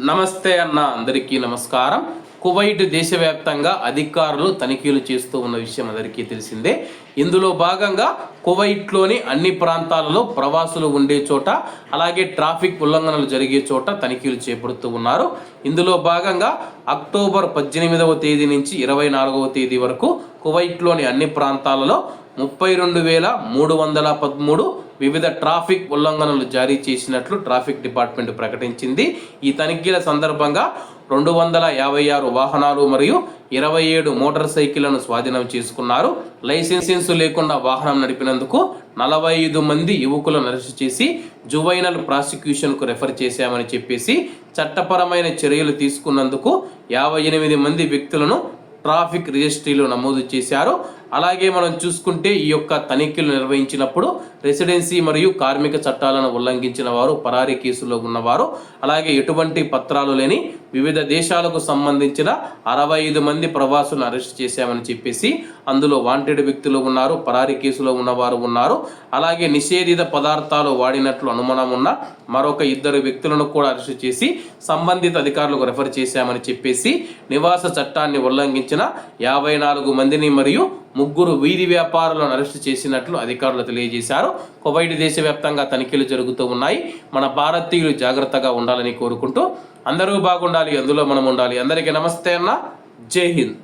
నమస్తే అన్న అందరికీ నమస్కారం. కువైట్ దేశవ్యాప్తంగా అధికారులు తనిఖీలు చేస్తూ ఉన్న విషయం అందరికీ తెలిసిందే. ఇందులో భాగంగా కువైట్లోని అన్ని ప్రాంతాలలో ప్రవాసులు ఉండే చోట అలాగే ట్రాఫిక్ ఉల్లంఘనలు జరిగే చోట తనిఖీలు చేపడుతూ ఉన్నారు. ఇందులో భాగంగా అక్టోబర్ పద్దెనిమిదవ తేదీ నుంచి ఇరవై నాలుగవ తేదీ వరకు కువైట్లోని అన్ని ప్రాంతాలలో ముప్పై రెండు వేల మూడు వందల పదమూడు వివిధ ట్రాఫిక్ ఉల్లంఘనలు జారీ చేసినట్లు ట్రాఫిక్ డిపార్ట్మెంట్ ప్రకటించింది. ఈ తనిఖీల సందర్భంగా రెండు వందల యాభై ఆరు వాహనాలు మరియు ఇరవై ఏడు మోటార్ సైకిళ్ళను స్వాధీనం చేసుకున్నారు. లైసెన్స్ లేకుండా వాహనం నడిపినందుకు నలభై ఐదు మంది యువకులను అరెస్ట్ చేసి జువైనల్ ప్రాసిక్యూషన్కు రెఫర్ చేశామని చెప్పేసి చట్టపరమైన చర్యలు తీసుకున్నందుకు యాభై ఎనిమిది మంది వ్యక్తులను ట్రాఫిక్ రిజిస్ట్రీలో నమోదు చేశారు. అలాగే మనం చూసుకుంటే ఈ యొక్క తనిఖీలు నిర్వహించినప్పుడు రెసిడెన్సీ మరియు కార్మిక చట్టాలను ఉల్లంఘించిన వారు పరారీ కేసులో ఉన్నవారు అలాగే ఎటువంటి పత్రాలు లేని వివిధ దేశాలకు సంబంధించిన అరవై ఐదు మంది ప్రవాసులను అరెస్ట్ చేశామని చెప్పేసి అందులో వాంటెడ్ వ్యక్తులు ఉన్నారు పరారీ కేసులో ఉన్నవారు ఉన్నారు. అలాగే నిషేధిత పదార్థాలు వాడినట్లు అనుమానం ఉన్న మరొక ఇద్దరు వ్యక్తులను కూడా అరెస్ట్ చేసి సంబంధిత అధికారులకు రెఫర్ చేశామని చెప్పేసి నివాస చట్టాన్ని ఉల్లంఘించిన యాభై నాలుగు మందిని మరియు ముగ్గురు వీధి వ్యాపారులను అరెస్టు చేసినట్లు అధికారులు తెలియజేశారు. కువైట్ దేశవ్యాప్తంగా తనిఖీలు జరుగుతూ ఉన్నాయి. మన భారతీయులు జాగ్రత్తగా ఉండాలని కోరుకుంటూ అందరూ బాగుండాలి అందులో మనం ఉండాలి. అందరికీ నమస్తే అన్న. జై హింద్.